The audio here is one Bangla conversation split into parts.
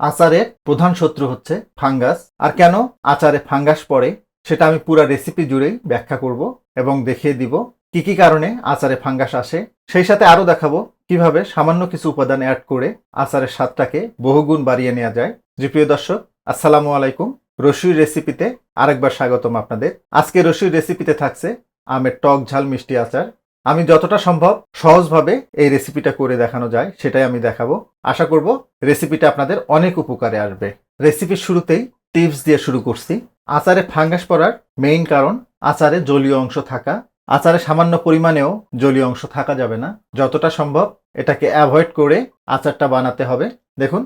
আচারের প্রধান শত্রু হচ্ছে ফাঙ্গাস। আর কেন আচারে ফাঙ্গাস পড়ে, সেটা আমি পুরো রেসিপি জুড়েই ব্যাখ্যা করব এবং দেখিয়ে দিব কি কি কারণে আচারে ফাঙ্গাস আসে। সেই সাথে আরও দেখাবো কীভাবে সামান্য কিছু উপাদান অ্যাড করে আচারের স্বাদটাকে বহুগুণ বাড়িয়ে নেওয়া যায়। জি, প্রিয় দর্শক, আসসালামু আলাইকুম। রসুই রেসিপিতে আরেকবার স্বাগতম আপনাদের। আজকে রসুই রেসিপিতে থাকছে আমের টক ঝাল মিষ্টি আচার। আমি যতটা সম্ভব সহজভাবে এই রেসিপিটা করে দেখানো যায়, সেটাই আমি দেখাবো। আশা করব রেসিপিটা আপনাদের অনেক উপকারে আসবে। রেসিপির শুরুতেই টিপস দিয়ে শুরু করছি। আচারে ফাঙ্গাস পড়ার মেইন কারণ আচারে জলীয় অংশ থাকা। আচারে সামান্য পরিমাণেও জলীয় অংশ থাকা যাবে না। যতটা সম্ভব এটাকে অ্যাভয়েড করে আচারটা বানাতে হবে। দেখুন,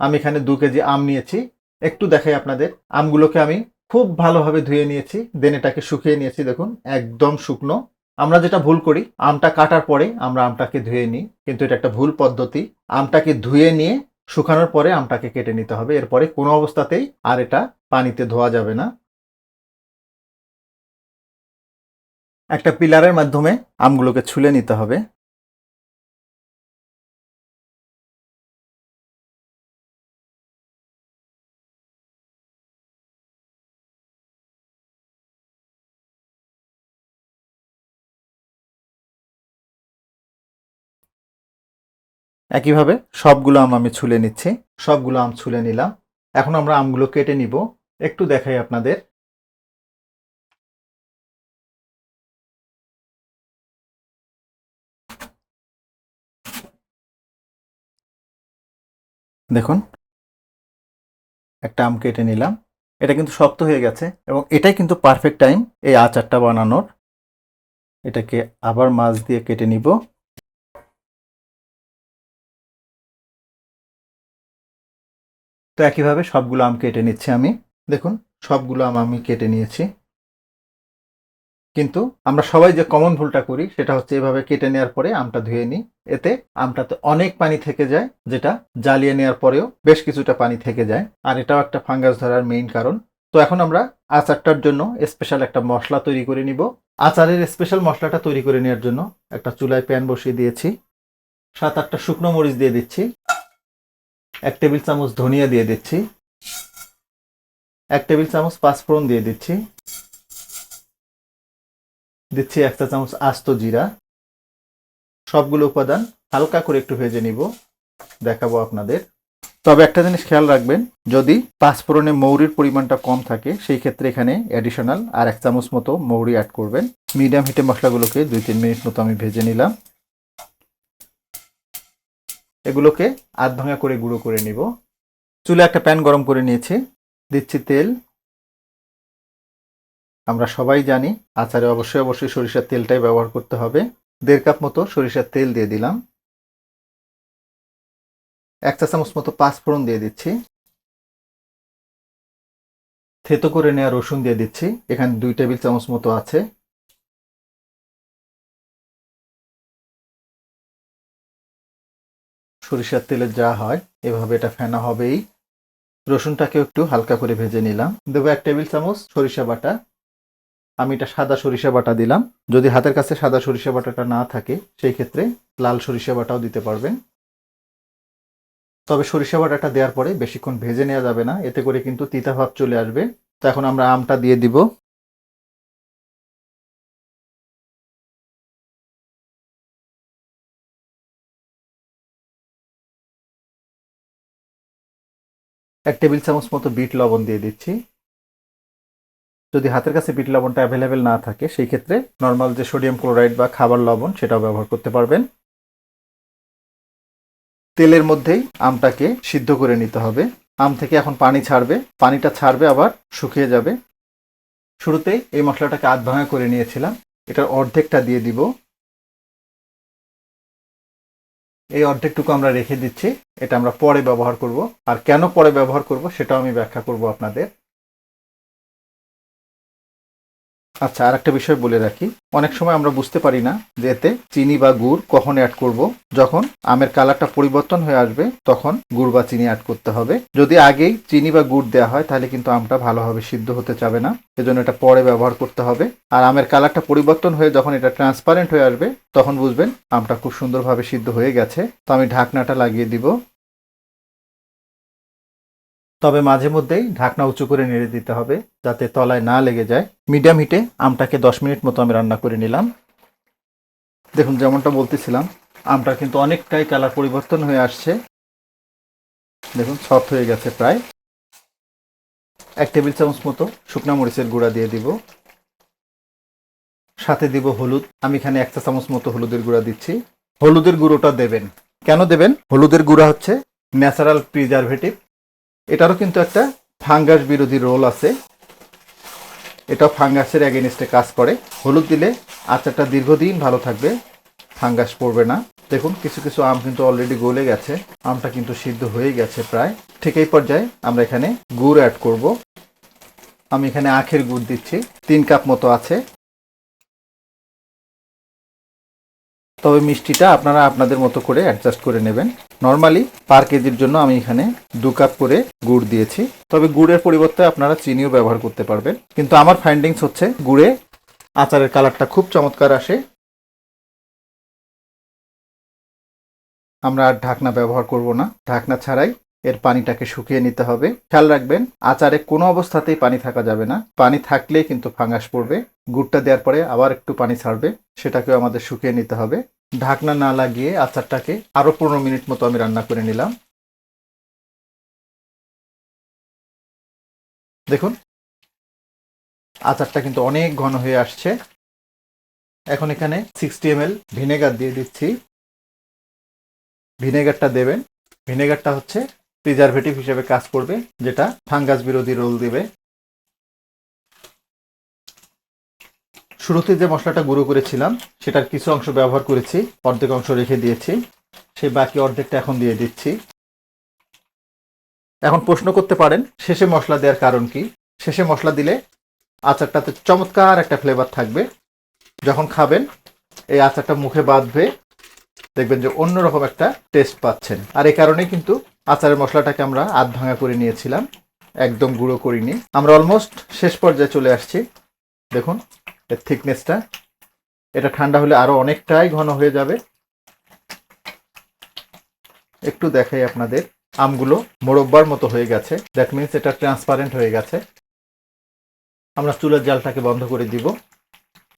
আমি এখানে দু কেজি আম নিয়েছি। একটু দেখাই আপনাদের। আমগুলোকে আমি খুব ভালোভাবে ধুয়ে নিয়েছি। দেন এটাকে শুকিয়ে নিয়েছি। দেখুন, একদম শুকনো। আমরা যেটা ভুল করি, আমটা কাটার পরে আমরা আমটাকে ধুয়ে নিই। কিন্তু এটা একটা ভুল পদ্ধতি। আমটাকে ধুয়ে নিয়ে শুকানোর পরে আমটাকে কেটে নিতে হবে। এরপরে কোনো অবস্থাতেই আর এটা পানিতে ধোয়া যাবে না। একটা পিলারের মাধ্যমে আমগুলোকে ছুলে নিতে হবে। একইভাবে সবগুলো আম আমি ছুলে নিচ্ছি, সবগুলো আম ছুলে নিলাম। এখন আমরা আমগুলো কেটে নিব। একটু দেখাই আপনাদের। দেখুন, একটা আম কেটে নিলাম। এটা কিন্তু শক্ত হয়ে গেছে এবং এটাই কিন্তু পারফেক্ট টাইম এই আচারটা বানানোর। এটাকে আবার মাছ দিয়ে কেটে নিব। তো একইভাবে সবগুলো আম কেটে নিচ্ছি আমি। দেখুন, সবগুলো আম আমি কেটে নিয়েছি। কিন্তু আমরা সবাই যে কমন ভুলটা করি, সেটা হচ্ছে এভাবে কেটে নেওয়ার পরে আমটা ধুয়ে নিই। এতে আমটাতে অনেক পানি থেকে যায়, যেটা জ্বালিয়ে নেওয়ার পরেও বেশ কিছুটা পানি থেকে যায়। আর এটাও একটা ফাঙ্গাস ধরার মেইন কারণ। তো এখন আমরা আচারটার জন্য স্পেশাল একটা মশলা তৈরি করে নিব। আচারের স্পেশাল মশলাটা তৈরি করে নেওয়ার জন্য একটা চুলায় প্যান বসিয়ে দিয়েছি। সাত আটটা শুকনো মরিচ দিয়ে দিচ্ছি। এক টেবিল চামচ ধনিয়া দিয়ে দিচ্ছি। এক টেবিল চামচ পাঁচফোড়ন দিয়ে দিচ্ছি। দিচ্ছি এক চা চামচ আস্ত জিরা। সবগুলো উপাদান হালকা করে একটু ভেজে নিব, দেখাবো আপনাদের। তবে একটা জিনিস খেয়াল রাখবেন, যদি পাঁচফোড়নে মৌরির পরিমাণটা কম থাকে, সেই ক্ষেত্রে এখানে অ্যাডিশনাল আর এক চামচ মতো মৌরি অ্যাড করবেন। মিডিয়াম হিটে মশলাগুলোকে দুই তিন মিনিট মতো আমি ভেজে নিলাম। এগুলোকে আধ ভাঙা করে গুঁড়ো করে নিব। চুলে একটা প্যান গরম করে নিয়েছি। দিচ্ছি তেল। আমরা সবাই জানি, আচারে অবশ্যই অবশ্যই সরিষার তেলটাই ব্যবহার করতে হবে। দেড় কাপ মতো সরিষার তেল দিয়ে দিলাম। এক চা চামচ মতো পাঁচ ফোড়ন দিয়ে দিচ্ছি। থেতো করে নেওয়া রসুন দিয়ে দিচ্ছি। এখানে দুই টেবিল চামচ মতো আছে। সরিষার তেলে যা হয়, এভাবে এটা ফেনা হবেই। রসুনটাকে একটু হালকা করে ভেজে নিলাম। দেবো এক টেবিল চামচ সরিষা বাটা। আমি এটা সাদা সরিষা বাটা দিলাম। যদি হাতের কাছে সাদা সরিষা বাটাটা না থাকে, সেই ক্ষেত্রে লাল সরিষা বাটাও দিতে পারবেন। তবে সরিষা বাটাটা দেওয়ার পরে বেশিক্ষণ ভেজে নেওয়া যাবে না। এতে করে কিন্তু তিতা ভাব চলে আসবে। তো এখন আমরা আমটা দিয়ে দিব। এক টেবিল চামচ মতো বিট লবণ দিয়ে দিচ্ছি। যদি হাতের কাছে বিট লবণটা অ্যাভেলেবেল না থাকে, সেই ক্ষেত্রে নর্মাল যে সোডিয়াম ক্লোরাইড বা খাবার লবণ, সেটাও ব্যবহার করতে পারবেন। তেলের মধ্যেই আমটাকে সিদ্ধ করে নিতে হবে। আম থেকে এখন পানি ছাড়বে। পানিটা ছাড়বে, আবার শুকিয়ে যাবে। শুরুতেই এই মশলাটাকে আধ ভাঙা করে নিয়েছিলাম। এটার অর্ধেকটা দিয়ে দিব। এই অর্ধেকটুকু আমরা রেখে দিচ্ছি। এটা আমরা পরে ব্যবহার করব। আর কেন পরে ব্যবহার করব সেটাও আমি ব্যাখ্যা করব আপনাদের। আচ্ছা আর একটা বিষয় বলে রাখি। অনেক সময় আমরা বুঝতে পারি না যে এতে চিনি বা গুড় কখন অ্যাড করব। যখন আমের কালারটা পরিবর্তন হয়ে আসবে, তখন গুড় বা চিনি অ্যাড করতে হবে। যদি আগেই চিনি বা গুড় দেওয়া হয়, তাহলে কিন্তু আমটা ভালোভাবে সিদ্ধ হতে চাবে না। সেজন্য এটা পরে ব্যবহার করতে হবে। আর আমের কালারটা পরিবর্তন হয়ে যখন এটা ট্রান্সপারেন্ট হয়ে আসবে, তখন বুঝবেন আমটা খুব সুন্দরভাবে সিদ্ধ হয়ে গেছে। তো আমি ঢাকনাটা লাগিয়ে দিব। তবে মাঝে মধ্যেই ঢাকনা উঁচু করে নেড়ে দিতে হবে যাতে তলায় না লেগে যায়। মিডিয়াম হিটে আমটাকে দশ মিনিট মতো আমি রান্না করে নিলাম। দেখুন, যেমনটা বলতেছিলাম, আমটা কিন্তু অনেকটাই কালার পরিবর্তন হয়ে আসছে। দেখুন, সফট হয়ে গেছে প্রায়। এক টেবিল চামচ মতো শুকনা মরিচের গুঁড়া দিয়ে দিব। সাথে দিব হলুদ। আমি এখানে এক চা চামচ মতো হলুদের গুঁড়া দিচ্ছি। হলুদের গুঁড়োটা দেবেন। কেন দেবেন? হলুদের গুঁড়া হচ্ছে ন্যাচারাল প্রিজারভেটিভ। এটারও কিন্তু একটা ফাঙ্গাস বিরোধী রোল আছে। এটা ফাঙ্গাসের এগেনিস্টে কাজ করে। হলুদ দিলে আচারটা দীর্ঘদিন ভালো থাকবে ফাঙ্গাস পড়বে না। দেখুন, কিছু কিছু আম কিন্তু অলরেডি গলে গেছে। আমটা কিন্তু সিদ্ধ হয়ে গেছে প্রায়। ঠিক এই পর্যায়ে আমরা এখানে গুড় অ্যাড করব। আমি এখানে আখের গুড় দিচ্ছি। তিন কাপ মতো আছে। তবে মিষ্টিটা আপনারা আপনাদের মতো করে অ্যাডজাস্ট করে নেবেন। নর্মালি পার কেজির জন্য আমি এখানে দু কাপ করে গুড় দিয়েছি। তবে গুড়ের পরিবর্তে আপনারা চিনিও ব্যবহার করতে পারবেন। কিন্তু আমার ফাইন্ডিংস হচ্ছে, গুড়ে আচারের কালারটা খুব চমৎকার আসে। আমরা আর ঢাকনা ব্যবহার করব না। ঢাকনা ছাড়াই এর পানিটাকে শুকিয়ে নিতে হবে। খেয়াল রাখবেন, আচারে কোনো অবস্থাতেই পানি থাকা যাবে না। পানি থাকলেই কিন্তু ফাঙ্গাস পড়বে। গুড়টা দেওয়ার পরে আবার একটু পানি ছাড়বে, সেটাকেও আমাদের শুকিয়ে নিতে হবে। ঢাকনা না লাগিয়ে আচারটাকে আরও পনেরো মিনিট মতো আমি রান্না করে নিলাম। দেখুন, আচারটা কিন্তু অনেক ঘন হয়ে আসছে। এখন এখানে সিক্সটি এম এল ভিনেগার দিয়ে দিচ্ছি। ভিনেগারটা দেবেন। ভিনেগারটা হচ্ছে প্রিজারভেটিভ হিসেবে কাজ করবে, যেটা ফাঙ্গাস বিরোধী রোল দেবে। শুরুতে যে মশলাটা গুঁড়ো করেছিলাম, সেটার কিছু অংশ ব্যবহার করেছি, অর্ধেক অংশ রেখে দিয়েছি, সেই বাকি অর্ধেকটা এখন দিয়ে দিচ্ছি। এখন প্রশ্ন করতে পারেন, শেষে মশলা দেওয়ার কারণ কি? শেষে মশলা দিলে আচারটাতে চমৎকার একটা ফ্লেভার থাকবে। যখন খাবেন, এই আচারটা মুখে বাঁধবে, দেখবেন যে অন্যরকম একটা টেস্ট পাচ্ছেন। আর এই কারণেই কিন্তু আচারের মশলাটাকে আমরা আধ ভাঙা করে নিয়েছিলাম, একদম গুঁড়ো করিনি। আমরা অলমোস্ট শেষ পর্যায়ে চলে আসছি। দেখুন, এর থিকনেসটা এটা ঠান্ডা হলে আরও অনেকটাই ঘন হয়ে যাবে। একটু দেখাই আপনাদের। আমগুলো মোরব্বার মতো হয়ে গেছে। দ্যাট মিনস এটা ট্রান্সপারেন্ট হয়ে গেছে। আমরা চুলের জালটাকে বন্ধ করে দিব।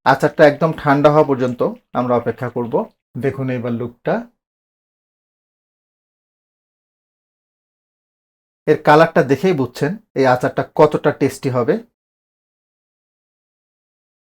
আচারটা একদম ঠান্ডা হওয়া পর্যন্ত আমরা অপেক্ষা করব। দেখুন এবার লুকটা এর কালারটা দেখেই বুঝছেন এই আচারটা কতটা টেস্টি হবে।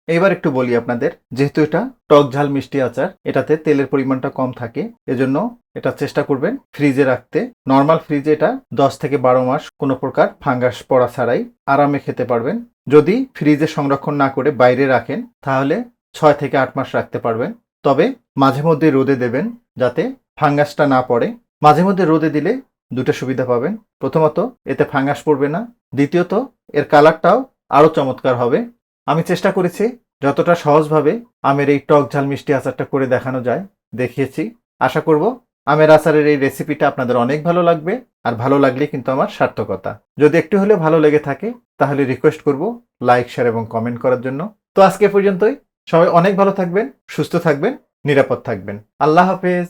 এবার একটু বলি আপনাদের, যেহেতু এটা টক ঝাল মিষ্টি আচার, এটাতে তেলের পরিমাণটা কম থাকে, এজন্য এটা চেষ্টা করবেন ফ্রিজে রাখতে। নর্মাল ফ্রিজে এটা দশ থেকে বারো মাস কোনো প্রকার ফাঙ্গাস পড়া ছাড়াই আরামে খেতে পারবেন। যদি ফ্রিজে সংরক্ষণ না করে বাইরে রাখেন, তাহলে ছয় থেকে আট মাস রাখতে পারবেন। তবে মাঝে মধ্যে রোদে দেবেন যাতে ফাঙ্গাসটা না পড়ে। মাঝে মধ্যে রোদে দিলে দুটো সুবিধা পাবেন প্রথমত, এতে ফাঙ্গাস পড়বে না। দ্বিতীয়ত, এর কালারটাও আরও চমৎকার হবে। আমি চেষ্টা করেছি যতটা সহজভাবে আমের এই টক ঝাল মিষ্টি আচারটা করে দেখানো যায়, দেখিয়েছি। আশা করব আমের আচারের এই রেসিপিটা আপনাদের অনেক ভালো লাগবে আর ভালো লাগলে কিন্তু আমার সার্থকতা। যদি একটু হলেও ভালো লেগে থাকে, তাহলে রিকোয়েস্ট করব লাইক শেয়ার এবং কমেন্ট করার জন্য। তো আজকে পর্যন্তই। সবাই অনেক ভালো থাকবেন, সুস্থ থাকবেন, নিরাপদ থাকবেন। আল্লাহ হাফেজ।